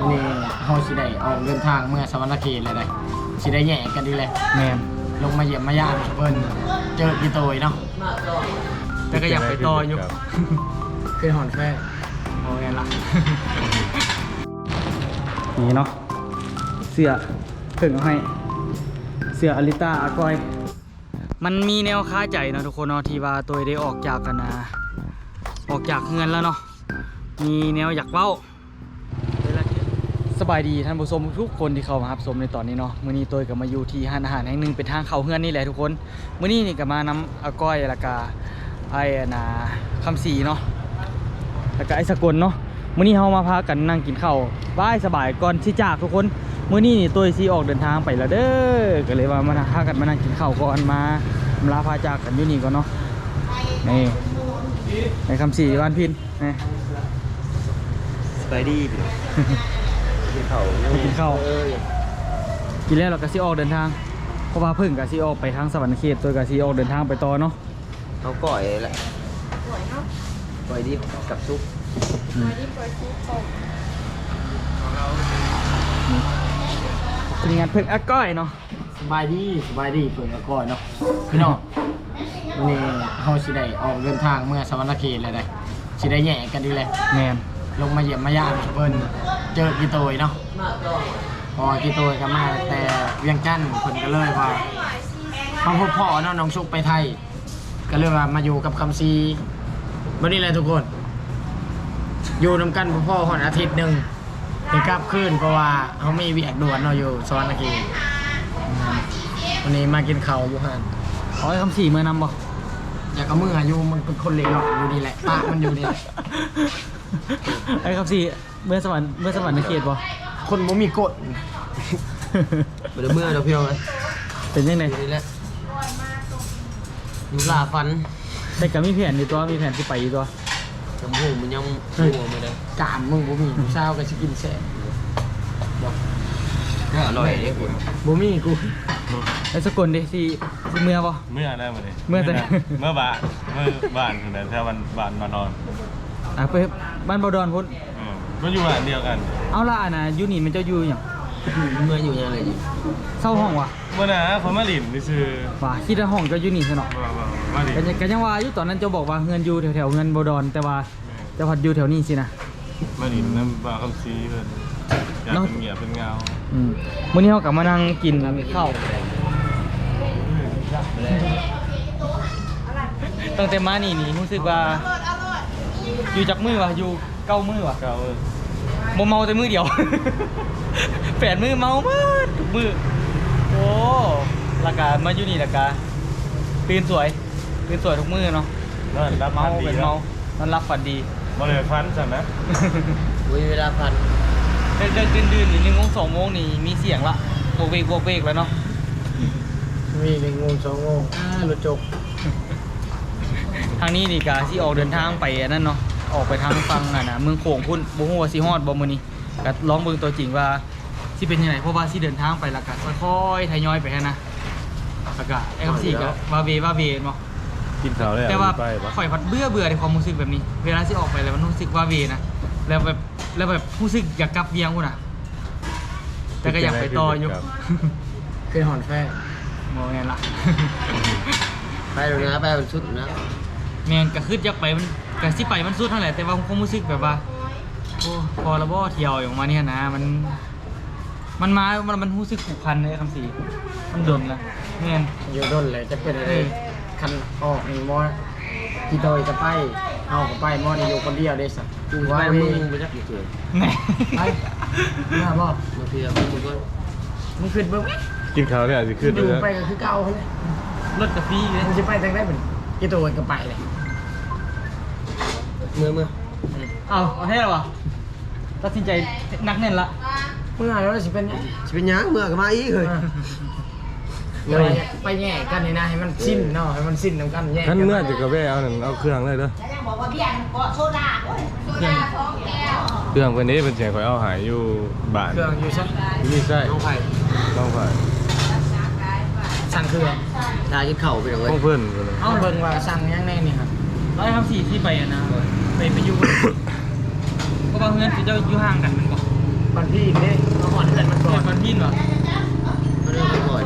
วันนี้เฮาสิได้ออกเดินทางเมื่อสวรรณเขตเลยได้สิได้แย่กันดีเลยแมนลงมาเยี่ยมมายามเพิ่นเจอกี่โตยเนาะแต่ก็อยากไปต่ออยู่ขึ้นหอนแฟโอ้ยละนี่เนาะเสื้อเพิ่งเอาให้เสื้ออลิต้าอากอย มันมีแนวค้าใจเนาะทุกคนเนาะที่ว่าตัวได้ออกจากกันนะออกจากเงินแล้วเนาะมีแนวอยากเว้าส บายดีท่านผู้ชมทุกคนที่เข้ามารับชมในตอนนี้เนาะมื้อนี้ตัวก็มาอยู่ที่ห้านอาหารแห่งหนึ่งเป็นทางเข้าเฮือนนี่แหละทุกคนมื้อนี้นี่ก็มานำอาก้อยล้วก็ไอ้นาคำศรีเนาะแล้วก็ไอ้สกลเนาะมื้อนี้เฮามาพากันนั่งกินข้าวบายสบายก่อนที่จากทุกคนมื้อนี้นี่ตัวซีออกเดินทางไปแล้วเด้อก็เลยว่ามาพากันมานั่งกินข้าวก่อนมาลาพาจากกันอยู่นี่ก่อนเนาะนี่ในคำสี่บ้านพินนี่สไปดี้ กินเขาไปกินข้าวกินแล้วเราก็ซีออกเดินทาง เพราะว่าเพิ่งกับซีออกไปทางสวรรค์เขตตัวกับซีออกเดินทางไปต่อเนาะเขาก่อยแหละก่อยดิบกับซุปอืมทีมงานเพิ่งอาก้อยเนาะสบายดีสบายดีเพิ่นก็ก่อนเนาะพี่น้องวันนี้เฮาสิได้ออกเดินทางเมื่อสวรรณเขตเลยได้สิได้แย่กันดีเลยแมนลงมาเยี่ยมมายามเพิ่น เจอกี่โตยเนาะพอกี่โตยก็มาแต่เวียงจันทน์เพิ่นก็เลยว่ามาพบพ่อเนาะน้องชุกไปไทย ก็เลยว่ามาอยู่กับคำซีบันนี้เลยทุกคน อยู่นำกันพ่อๆหอนอาทิตย์หนึ่งไปกลับคืนเพราะว่าเขาไมีเวียกด่วนเนาะอยู่สวรรณเขตวันนี้มากินข้าวอยู่ฮันเอาไอ้คำสี่เมื่อนำบ่อยากเอามืออยู่มันเป็นคนเล็กหรอกอยู่นี่แหละปากมันอยู่นี่แหละไอ้คำสี่ เมื่อสวรรค์เมื่อสวรรค์ในเขตบ่คนบ่มีกฎเมื่อเมื่อเราเพียวเลยเป็นยังไงนี่แหละอยู่ลาฟันแต่ก็มีแผนอยู่ตัวมีแผนที่ไปอยู่ตัวจมูกมันยังหัวไม่ได้กามมึงบ่มีผู้สาวก็สิกินแซ่บอร่อยเลยคุณบ่มีกูไอ้สกลดิที่ที่เมื่อบ่เมื่อได้มาเลยเมื่อแต่เมื่อบานเมื่อบานแต่ถ้าวันบานมานอนอะไปบ้านบอดอนพุ่นอื มก็อยู่บ้านเดียวกันเอาล่ะอันน่ะอยู่นี่มันเจะอยู่หยังเมื่ออยู่ยังไงอยู่เศร้าห้องวะเมื่อนะเขามาหลินนี่คือว่าคิดว่าห้องเจะอยู่นี่ซะเนาะว่าว่ามาหลินก็ยังก็ยังว่าอยู่ตอนนั้นเจะบอกว่าเงินอยู่แถวๆเงินบอดอนแต่ว่าเจะพัดอยู่แถวนี้สินะมาหลินน้ำบาคำซีเพิ่นอยากเป็นเหงียบเป็นเงาอืมมื้อนี้เฮากลับมานั่งกินข้าวตั้งแต่มานี่นี่รู้สึกว่าอยู่จากมือว่ะอยู่ เก้ามือว่ะเก้าเออบ่เมาแต่มือเดียว แปดมือเมามาทุกมือโอ้ราคามาอยู่นี่ราคาตื่นสวยตื่นสวยทุกมือเนาะนั่นรับเมาพันดีเป็นแล้เมาวนอนรับฝันดีมาเลยฟันสั่นนะวิเวลาฟันเดินเดินดื่นดื่นนี่หนึ่งโมงสองโมงนี่มีเสียงละโบกเวกโบกเวกแล้วเนาะมีหนึ่งโมงสองโมงอ่ารถจบทางนี้นี่กาที่ออกเดินทางไปอันนั่นเนาะ ออกไปทางฟังอะนะเมืองโขงพุ่นบ่ฮู้ว่าสิฮอดบ่มื้อนี้ก็ลองเบิ่งตัวจริงว่าสิเป็นยังไงเพราะว่าสิเดินทางไปแล้วก็ค่อยๆทยอยไปหั้นนะแล้วก็ไอ้คำสี่ก็ว่าเวว่าเวเนาะ กินข้าวเลยแต่ว่าไปปะข่อยพัดเบื่อเบื่อในความรู้สึกแบบนี้ เวลาที่ออกไปแล้วมันรู้สึกว่าเวนะ แล้วแบบแล้วแบบรู้สึกอยากกลับเวียงกูน่ะแต่ก็อยากไปต่ออยู่ขึ้นหอนแฟมองไงล่ะไปเลยนะไปเป็นชุดนะ แมนก็คืออยากไปมัน ก็สิไปมันสุดเท่าไหร่แต่ว่าความรู้สึกแบบว่าโอ้พอและบ่เที่ยวอย่างมาเนี่ยนะมัน มันมา มันมันรู้สึกผูกพันเลยคำสีมันดนละแมนอยู่ด้นเลยจะเป็นอะไรเออคันออกนี่มอกี่โตยจะไปเอาก็ไปมอนี่อยู่คนเดียวได้สักกูว่าไปเวมึงไปจับอยู่ตัวแหน่ไปมาบ่มาเพียวมึงก็มึงขึ้นเบิ่งกินข้าวเลยอาจจะขึ้นอเลยู่ยไปก็คือเก่าเลยรถกาแฟเลยมึงจะไปทางไหนเป็นกี่โตยก็ไปเลยเมื่อเมื่อเอาเอาให้แล้ววะตัดสินใจนักแน่นละเมื่อแล้วสิเป็นหยังจะเป็นยังเมื่อก็มาอีกเลยไปไปแย่กันนี่นะให้มันสิ้นเนาะให้มันสิ้นน้ำกันแย่ท่านกัเมื่อจะกระเบ้เอาหนึ่งเอาเครื่องเลยเด้อแล้วยังบอกว่าเบียร์เกาะโซดาด้วยโซดาสองแก้วเครื่องเพิ่นนี้เป็นเสียงคอยเอาหายอยู่บ้านเครื่องอยู่ชั้นนี่ใช่น้องไผ่ต้องผ่านสั่งเครื่องชากินเข่าไปเลยต้องเพิ่นพุ่นน่ะเอาเบิ่งว่าสั่งยังไงนี่ครับ ร้อยทำสี่ที่ไปอะนะไปไปยู่ก็บางเพื่อนจะอยู่ห่างกันมันบอกบันพี่เนี่ยเราหอนเพื่อนมันก่อนบันพี่เหรอมันเรื่องมันก่อน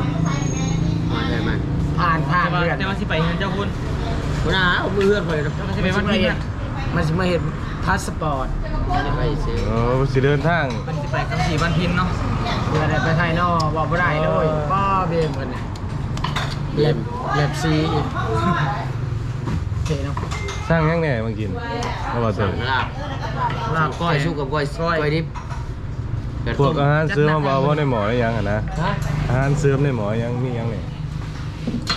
หอนเลยมันผ่านผ่านเพื่อนแต่สิไปเห็นเจ้าคุณคุณอาเอาเพื่อนไปล้มันจะไปวันพี่มันจะมาเห็นพาสปอร์ตมันจะไปซื้อโอ้สิเดินทางมันจะไปกับสี่บันพินเนาะเพื่อนไปไทยนอกบอกไม่ได้เลยป้าเบมกันเนี่ยเล็บเล็บซีอีก เคเนาะสร้างยังแหน่มากินมาบอกเถสั่งอะลาบลาบก้อยสู้กับก้อยก้อยดิบพวกอาหารเสริมมาบอกว่าในหมอได้ยังอะนะฮะอาหารเสริมในหมอยังมียังเนี่ย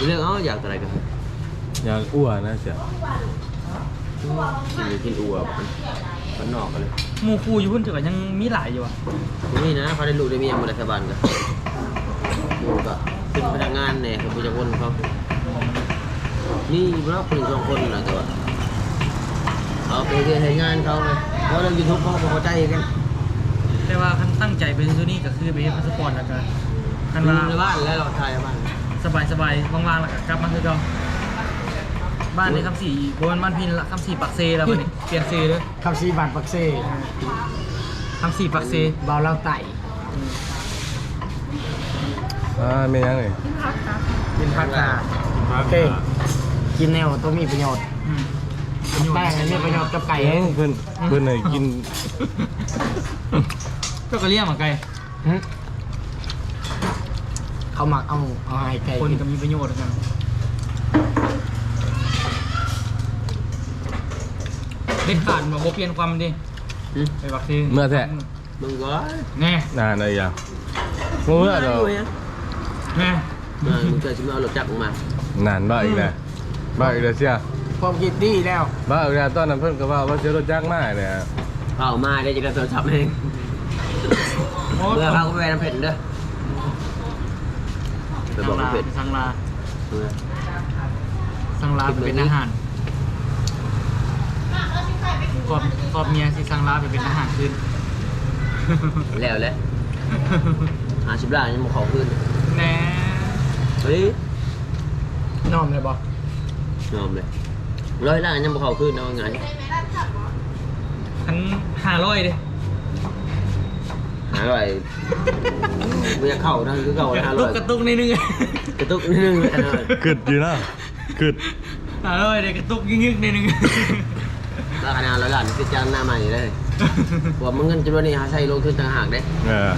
เรื่องเอ้าอยากอะไรกันอยากอ้วนนะเสียกินกินอัวมันมันนอกกันเลยหมู่คู่อยู่พุ่นถือว่ายังมีหลายอยู่อะนี่นะเขาได้ลูกได้เมียมารัฐบาลกันลูกก็เป็นพนักงานเนี่ยเขาเป็นจักรวาลเขา นี่เพราะคนสองคนนะแต่ว่าเอาไปเรียนให้งานเขาเลยเพราะเรื่องยูทูบเขาก็เข้าใจกันแต่ว่าคันตั้งใจไปที่นี่ก็คือไปเฮ็ดพาสปอร์ตแล้วก็คันว่าในบ้านแล้วเราถ่ายในบ้านสบายสบายๆว่างๆแล้วก็กลับมาคือเก่าบ้านในคำสีบนบ้านพินละคำสีปักเซแล้วมันนี่เปลี่ยนซื้อเลยคำซีบัตรปักเซ่คำสีปักเซเบาเล่าไต่อ่าไม่ยังเลยกินผักกาโอเค กินแนวตัวมีประโยชน์อืมแป้งนี่มีประโยชน์กับไก่เอ้ยเพื่อนเพื่อนเลยกินก็กระเลี่ยมเหมือนไก่หึเขาหมักเอาเอาให้ไก่คนกินก็มีประโยชน์เหมือนกันเด็ดขาดมาโบเปลี่ยนความดิอืมไปปักเซเมื่อแท้มึงก็แน่นานเลยยังเมื่อเดอกแน่มามึงเจอชิมเอารถจักรมา นานบ้าอีกแล้ว บ้าอีกแล้วเสียความคิดดีแล้วบ้าอีกแล้วตอนนั้นเพื่อนก็ว่าว่าเจอรถจักรมาเลยอะเอามาได้จะกระโดดจับเองเมื่อเขาไปน้ำเผ็ดเด้อไปสับอกงลาน้ำเผ็ดสังลาเออสังลาไปเป็นอาหารกอบกอบเมียสิสังลาไปเป็นอาหารคืนแล้วแหละหาชิบล้านยังมาขอขึ้นแน่เฮ้ยนอมเลยบอก ยอมเลยร้อยล้านยังมาขอขึ้นเอาไงทั้งห้าร้อยดิหาอะไรไม่อยากเข้านะคือเก่าเลยห้าร้ลูอกยกระตุกนิดนึงกระตุกนิดนึงเลยนะกึดอยู่นะกึดห้าร้อยเด็กกระตุกยึกๆนิดนึงราคาร้อยล้านคือจ้างหน้าใหม่เลยว่ามันเงินจำนวนนี้หาใช้ลงทุนต่างหากได้เออ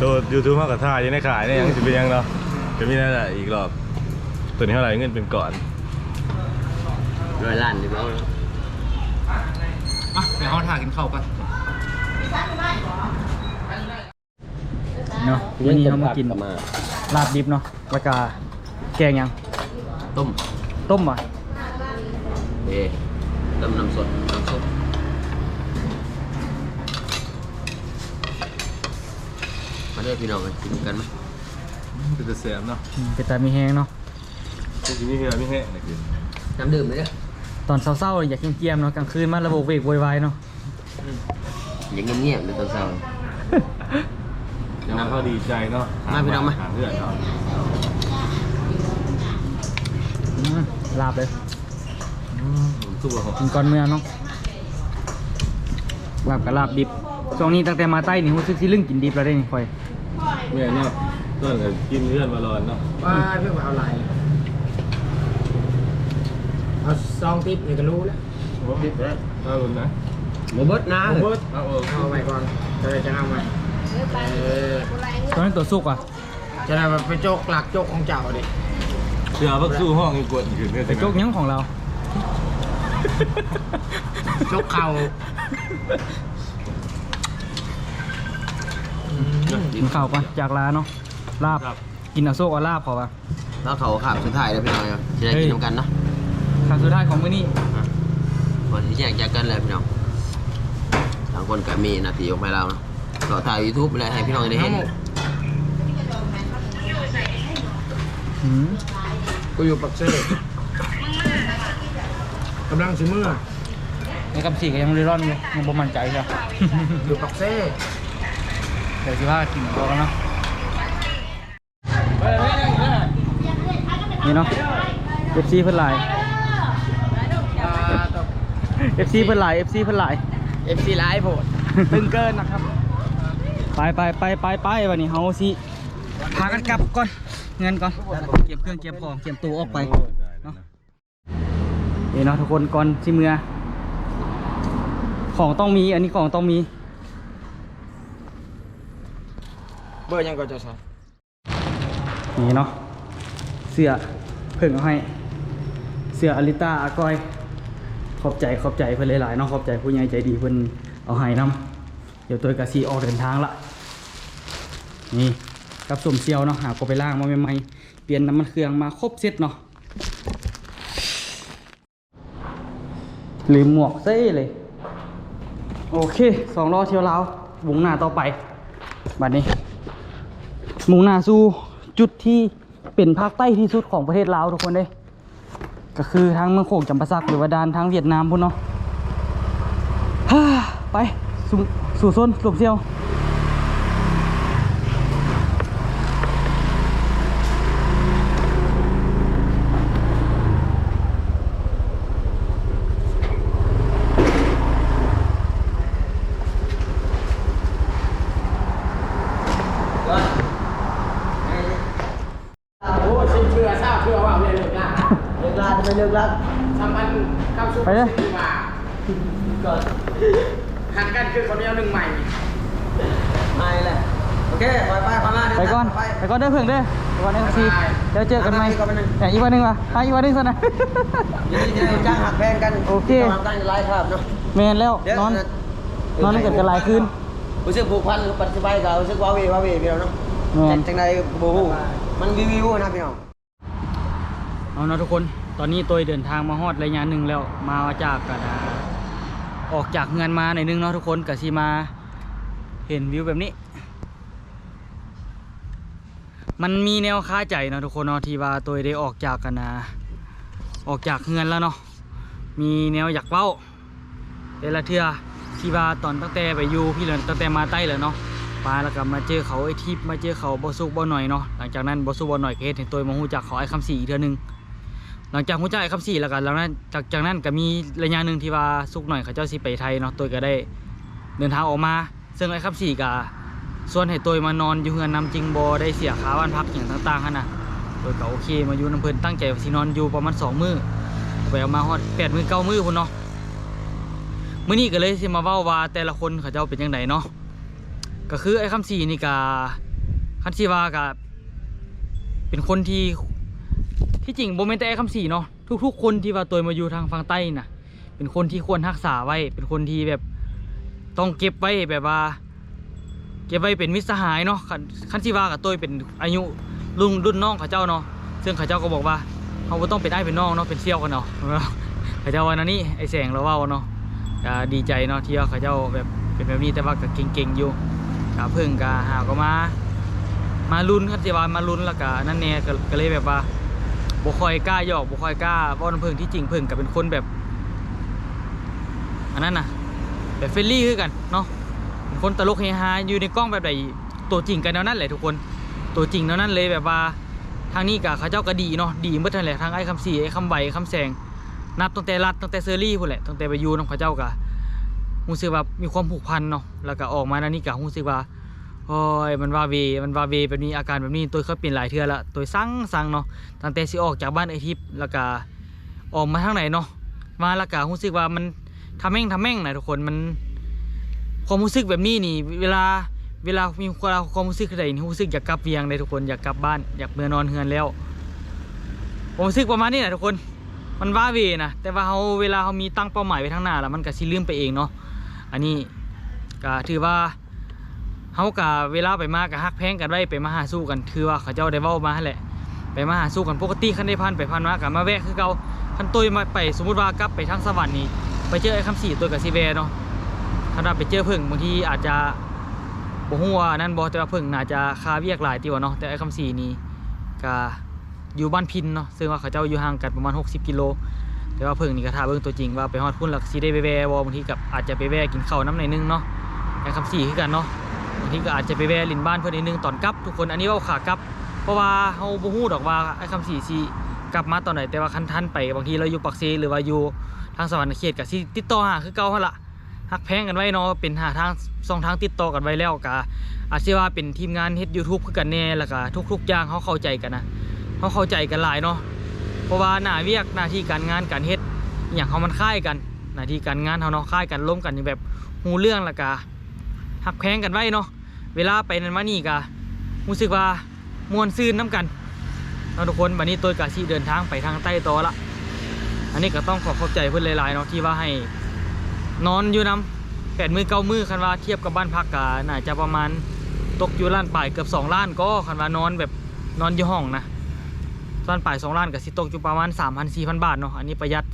ตัวยูทูบมากกับท่ายังได้ขายเนี่ยยังจะเป็นยังเนาะจะมีอะไรอีกรอบตัวนี้เท่าไหร่เงินเป็นก่อน ร้อยล้านดีเปล่าอะเดี๋ยวเขาถ่ายกินข้าวกันเนาะวันนี้เรามากินมาลาบดิบเนาะแล้วก็แกงยัง ต้มต้มอะเอ๊ต้มน้ำสดน้ำซุปมาเด้อพี่น้องกันกินกันไหมเป็นจะเสียมเนาะอืมเป็นตามีแห้งเนาะจะมีเหือมีแห้งนะคือน้ำดื่มเลยเด้อ ตอนเศร้าๆอยากเกียมๆเนาะกลางคืนมาระบบเวกโวยวายเนาะอย่างเงียบๆเลยตอนเช้ายังเขาดีใจเนาะมาพี่น้องมาหาเพื่อนเนาะอืมลาบเลยซุปละหกกินก่อนเมื่อเนาะลาบกับลาบดิบช่วงนี้ตั้งแต่มาใต้นี่รู้สึกสิลึ่งกินดิบแล้วได้นี่ค่อย เมื่อเนาะต้นกับกินเพื่อนมารอนเนาะว่าเพื่อนมาเอาอะไร เอาซองติ๊บนี่ก็รู้แล้วดิบแล้วเอาลุนนะโมเบิร์ตนะเบิร์ดเอาเออเอาไปก่อนจะได้จะเอาไปเออตอนนี้ตัวสุกอะจะได้ไปโจกหลักโจกของเจ้าดิเสือพักสู้ห้องอีกกวนขึ้นเนี่ยไปโจกยังของเราโจกเข่ากินข้าวก่อนจากลาเนาะลาบกินเอาโซกเอาลาบเขาปะแล้วเขาขับสุดท้ายแล้วพี่น้องจะได้กินน้ำกันเนาะ ครั้งสุดท้ายของมื้อนี้วันที่แยกจากกันเลยพี่น้องทางคนก็มีหนาทีออกมาแล้วเนาะก็ถ่ายยูทูบเลยให้พี่น้องได้เห็นอืมกูอยู่ปักเซ่กำลังสิเมื่อในคำสี่ก็ยังรีร่อนอยู่ยังบ่มั่นใจใช่อยู่ปักเซ่เดี๋ยวสิว่ากินตัวกันเนาะนี่เนาะ FC เพิ่นหลาย FC เพิ่นหลาย FC เพิ่นหลายเอฟซีไลฟ์โพดตึงเกินนะครับไปไปไปไปไปวันนี้เฮาสิพากันกลับก่อนเงินก่อนเก็บเครื่องเก็บของเก็บตู้ออกไปเนาะเดี๋ยวเนาะทุกคนก่อนสิเมือของต้องมีอันนี้ของต้องมี เบอร์ยังก็จะใช้นี่เนาะเสื้อเพิ่งเอาให้ เสื้ออลิต้าอากอย ขอบใจขอบใจเพื่อนหลายๆเนาะขอบใจผู้ใหญ่ใจดีเพื่อนเอาให้นํเดี๋ยวตัวกะซีออกเดินทางละนี่กับสมเซียวเนาะหาก็ไปล่างมาใหม่ๆเปลี่ยนน้ำมันเครื่องมาครบเซตเนาะลืมหมวกเซ่เลย โอเคสองล้อเที่ยวลาววงหน้าต่อไปบัดนี้มุ่งหน้าสู่จุดที่เป็นภาคใต้ที่สุดของประเทศลาวทุกคนเด้ ก็คือทางเมืองโขงจำปาสักหรือว่าดานทางเวียดนามพุ่นเนาะไปสู่สู่โซนหลบเซียวโอ้ชิมเชื่อทราบเชื่อว่าเนี่ยเลิกละ เลิกลาจะไม่เลิกลาทำมันข้ามสุขไปเลย ดีกว่าก่อนหันกันคือคนเดียวหนึ่งใหม่ ไม่แหละโอเคไปไปพม่าเดิไปก่อน ไป ไปก่อนเด้อเพิ่งเด้อไปก่อนเด้อซีบ๊ายบายเดี๋ยวเจอกันใหม่ไปก่อนไปหนึ่ง แต่อีกวันหนึ่งวะไปอีกวันหนึ่งซะนะ ยินดีที่ได้จ้างหักแพงกันโอเค ทำกันไล่ครับเนาะแมนแล้วเดี๋ยวนอน นอนกันกันหลายคืนรู้สึกผูกพันหรือปฏิบัติกับรู้สึกว่าเวว่าเวพี่น้องเนาะแม่นจังใดโบฮูมันวิววิวนะพี่น้อง เอาเนาะทุกคนตอนนี้ตัวเดินทางมาฮอดระยะหนึ่งแล้วมาจากกันอ่าออกจากเงินมาหน่อยนึงเนาะทุกคนกะซีมาเห็นวิวแบบนี้ มันมีแนวค้าใจเนาะทุกคนเนาะที่ว่าตัวได้ออกจากกันนะออกจากเงินแล้วเนาะมีแนวอยากเว้าแต่ละเทือที่ว่าตอนตั้งแต่ไปอยู่พี่เลยตั้งแต่มาใต้เลยเนาะไปแล้วก็มาเจอเขาไอ้ทิพย์มาเจอเขาบอสุกบอหน่อยเนาะหลังจากนั้นบอสุกบอหน่อยก็เฮ็ดให้ตัวมาหูจักเขาไอ้คำสี่อีกเทื่อหนึง หลังจากหูจักไอ้คำสี่แล้วกันแล้วนั้นจากจากนั้นก็มีระยะหนึ่งที่ว่าสุกหน่อยเขาเจ้าสิไปไทยเนาะตัวก็ได้เดินทางออกมา ซึ่งไอ้คำสี่ก็ส่วนให้ตัวมานอนอยู่เฮือนนำจริงบอได้เสียค่าบ้านพักอย่างต่างๆนะตัวก็โอเคมาอยู่น้ำเพิ่นตั้งใจว่าสินอนอยู่ประมาณสองมื้อไปเอามาฮอดแปดมื้อเก้ามื้อพุ่นเนาะมื้อนี้ก็เลยสิมาเว้าว่าแต่ละคนเขาเจ้าเป็นจังไดเนาะก็คือไอ้คำสี่นี่ก็คันสิว่าก็เป็นคนที่ ที่จริงโบเมนแต่ไอคำสี่เนาะทุก ๆ คนที่ว่าตัวมาอยู่ทางฝั่งใต้น่ะ เป็นคนที่ควรรักษาไว้ เป็นคนที่แบบต้องเก็บไว้แบบว่า เก็บไว้เป็นมิตรสหายเนาะคันคันที่ว่ากับตัวเป็นอายุรุ่นรุ่นน้องเขาเจ้าเนาะซึ่งเขาเจ้าก็บอกว่าเขาต้องเป็นไอ้เป็นน้องเนาะเป็นเซี่ยวกันเนาะเขาเจ้าวันนี่ไอ้แสงเราเว้าเนาะดีใจเนาะที่ว่าเขาเจ้าแบบเป็นแบบนี้แต่ว่าก็เก่งๆอยู่ก็เพิ่งก็หาก็มา มาลุ้นคันสิว่ามาลุ้นแล้วก็นั่นแน่ก็ก็เลยแบบว่า บ่ค่อยกล้าหยอกบ่ค่อยกล้าว้าน้ำพิ่งที่จริงพิ่งก็เป็นคนแบบ อันนั้นน่ะแบบเฟรนลี่คือกันเนาะคนตลกเฮฮาอยู่ในกล้องแบบใดตัวจริงกันแนวนั้นแหละทุกคน ตัวจริงแนวนั้นเลยแบบว่าทางนี้กับเขาเจ้าก็ดีเนาะดีเมื่อทันแหละทางไอ้คำสี่ไอ้คำใบคำแสง นับตั้งแต่รัดตั้งแต่เซอรี่พุ่นแหละตั้งแต่ไปยูน้องเขาเจ้าก็รู้สึกว่ามีความผูกพันเนาะแล้วก็ออกมานั่นนี่ก็รู้สึกว่า โอ้ยมันว่าเวมันว่าเวแบบนี้อาการแบบนี้ตัวเขาเปลี่ยนหลายเทื่อละตัวสั่งสั่งเนาะตั้งแต่สิออกจากบ้านไอทิพย์แล้วก็ออกมาทางไหนเนาะมาแล้วก็รู้สึกว่ามันทำแม่งทำแม่งนะทุกคนมันความรู้สึกแบบนี้นี่ เวลาเวลามีความความรู้สึกอะไรนี่รู้สึกอยากกลับเวียงเลยทุกคนอยากกลับบ้านอยากเมื่อนอนเฮือนแล้วผมรู้สึกประมาณนี้แหละทุกคนมันว่าเวนะแต่ว่าเขาเวลาเขามีตั้งเป้าหมายไว้ข้างหน้าแล้วมันก็สิลืมไปเองเนาะอันนี้ก็ถือว่า เขากับเวลาไปมากับฮักแพงกันไว้ไปมาหาสู้กันถือว่าเขาเจ้าได้เว้ามาแหละ ไปมาหาสู้กันปกติคันได้พันไปพันมากันมาแวะคือเก่าคันตุยมาไปสมมุติว่ากลับไปทางสวรรค์นี่ไปเจอไอ้คำสี่ตัวกับซีแวเนาะถ้าเราไปเจอเพิ่งบางทีอาจจะบ่ฮู้ว่านั่นบ่แต่ว่าเพิ่งน่าจะคาเวียกหลายติว่าเนาะแต่ไอ้คำสี่นี่ก็อยู่บ้านพินเนาะซึ่งว่าเขาเจ้าอยู่ห่างกันประมาณ 60 กิโลแต่ว่าเพิ่งนี่ก็ท่าเบิ่งตัวจริงว่าไปฮอดพุ่นแล้วสิได้ไปแวะบ่บางทีกับอาจจะไปแวะกินข้าวน้ำในอยนึงเนาะไอ้คำสี่คือกันเนาะ ทีก็อาจจะไปแวะลินบ้านเพิ่นนิดนึงตอนกลับ ทุกคนอันนี้เว่าขากลับ เพราะว่าเฮาบ่ฮู้ดอกว่าไอ้คำสีสิกลับมาตอนไหนแต่ว่าคันทันไปบางทีเราอยู่ปักเซหรือว่าอยู่ทางสวรรค์เขตก็สิติดต่อหาคือเก่าหั่นละฮักแพงกันไว้เนาะเป็นหาทางสองทางติดต่อกันไว้แล้วก็อาจสิว่าเป็นทีมงานเฮ็ด YouTube คือกันแน่แล้วก็ทุกๆอย่างเฮาเข้าใจกันนะเฮาเข้าใจกันหลายเนาะเพราะว่าหน้าเวียกหน้าที่การงานการเฮ็ดอย่างเขามันคล้ายกันหน้าที่การงานเขาเนาะคล้ายกันร่วมกันอย่างแบบหูเรื่องละกะหักแพงกันไว้เนาะ เวลาไปนั่นมานี่กะรู้สึกว่ามวนซื่นน้ำกันเนาทุกคนบัดนี้ตัวกะชีเดินทางไปทางใต้ต่อละอันนี้ก็ต้องขอขอบใจเพื่อนหลายๆเนาะที่ว่าให้นอนอยู่น้ำแปดมือเก้ามือคันว่าเทียบกับบ้านพักกะน่าจะประมาณตกอยู่ล้านปลายเกือบสองล้านก็คันว่านอนแบบนอนอยู่ห้องนะล้านปลายสองล้านกับสิตกอยู่ประมาณ3 0 0 0 4,000บาทเนาะอันนี้ประหยัด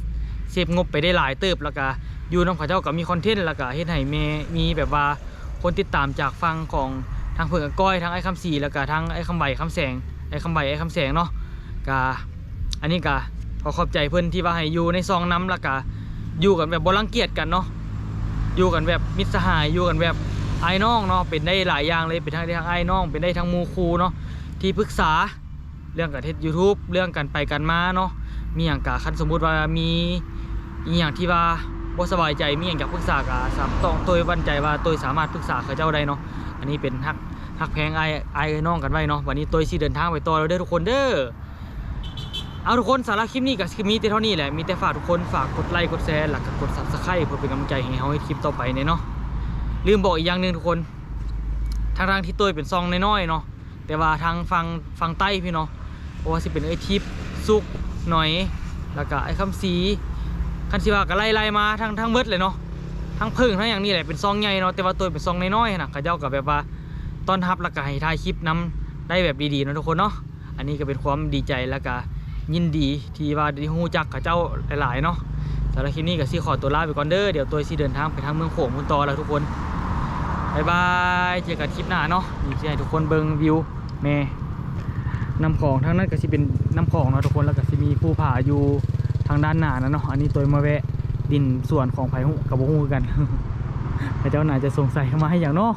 เซฟงบไปได้หลายเติบแล้วก็อยู่น้ำเขาเจ้าก็มีคอนเทนต์แล้วก็เฮ็ดให้แม่มีแบบว่า คนติดตามจากฟังของทางเพิ่งกับก้อยทางไอ้คำสีแล้วก็ทางไอ้คำใบคำแสงไอ้คำใบไอ้คำแสงเนาะก็อันนี้ก็ขอขอบใจเพื่อนที่ว่าให้อยู่ในซองน้ำแล้วก็อยู่กันแบบบรังเกียจกันเนาะอยู่กันแบบมิตรสหายอยู่กันแบบไอ้น้องเนาะเป็นได้หลายอย่างเลยเป็นทั้งได้ทั้งไอ้น้อง เป็นได้ทั้งมูครูเนาะที่ปรึกษาเรื่องการเทศ YouTube เรื่องการไปกันมาเนาะมีอย่างกะคันสมมุติว่ามีอีอย่างที่ว่า บ่สบายใจมีอย่างอยากปรึกษากะสามต้องตัวมั่นใจว่าตัวสามารถปรึกษาเขาเจ้าได้เนาะอันนี้เป็นฮักฮักแพงไอไอน้องกันไว้เนาะวันนี้ตัวสิเดินทางไปต่อแล้วเด้อทุกคนเด้อเอาทุกคนสาระคลิปนี้ก็คือมีแต่เท่านี้แหละมีแต่ฝากทุกคนฝากกดไลค์กดแชร์แล้วก็กด Subscribe เพื่อเป็นกำลังใจให้เฮาให้คลิปต่อไปเนี่ยเนาะลืมบอกอีกอย่างหนึ่งทุกคนทางทางที่ตัวเป็นซองน้อยๆเนาะแต่ว่าทางฟังฟังใต้พี่เนาะเพราะว่าสิเป็นไอทิปซุกหน่อย แล้วก็ไอคำสี คันสิว่าก็ไล่ไล่มาทั้งทั้งเบิดเลยเนาะทั้งพิ่งทั้งอย่างนี้แหละเป็นซองใหญ่เนาะแต่ว่าตัวเป็นซองน้อยๆนะเขาเจ้ากับแบบว่าตอนรับแล้วก็ให้ถ่ายคลิปนํได้แบบดีๆเนาะทุกคนเนาะอันนี้ก็เป็นความดีใจแล้วก็ยินดีที่ว่าได้ฮู้จักกับเจ้าหลายๆเนาะสำหรับคลิปนี้ก็สิขอตัวลาไปก่อนเด้อเดี๋ยวตัวสิเดินทางไปทางเมืองโขงมุนต่อแล้วทุกคนบายบายเจอกันคลิปหน้าเนาะนี่สิให้ทุกคนเบิงวิวแม่น้ำของทางนั้นก็สิเป็นน้ำของเนาะทุกคนแล้วก็สิมีผู้ผ่าอยู่ ทางด้านหน้านะเนาะ อันนี้ตัวมาแวะดินส่วนของไผ่หูกับบุ้งกันพระเจ้าหน่าจะสงสัยเข้ามาให้อย่างเนาะ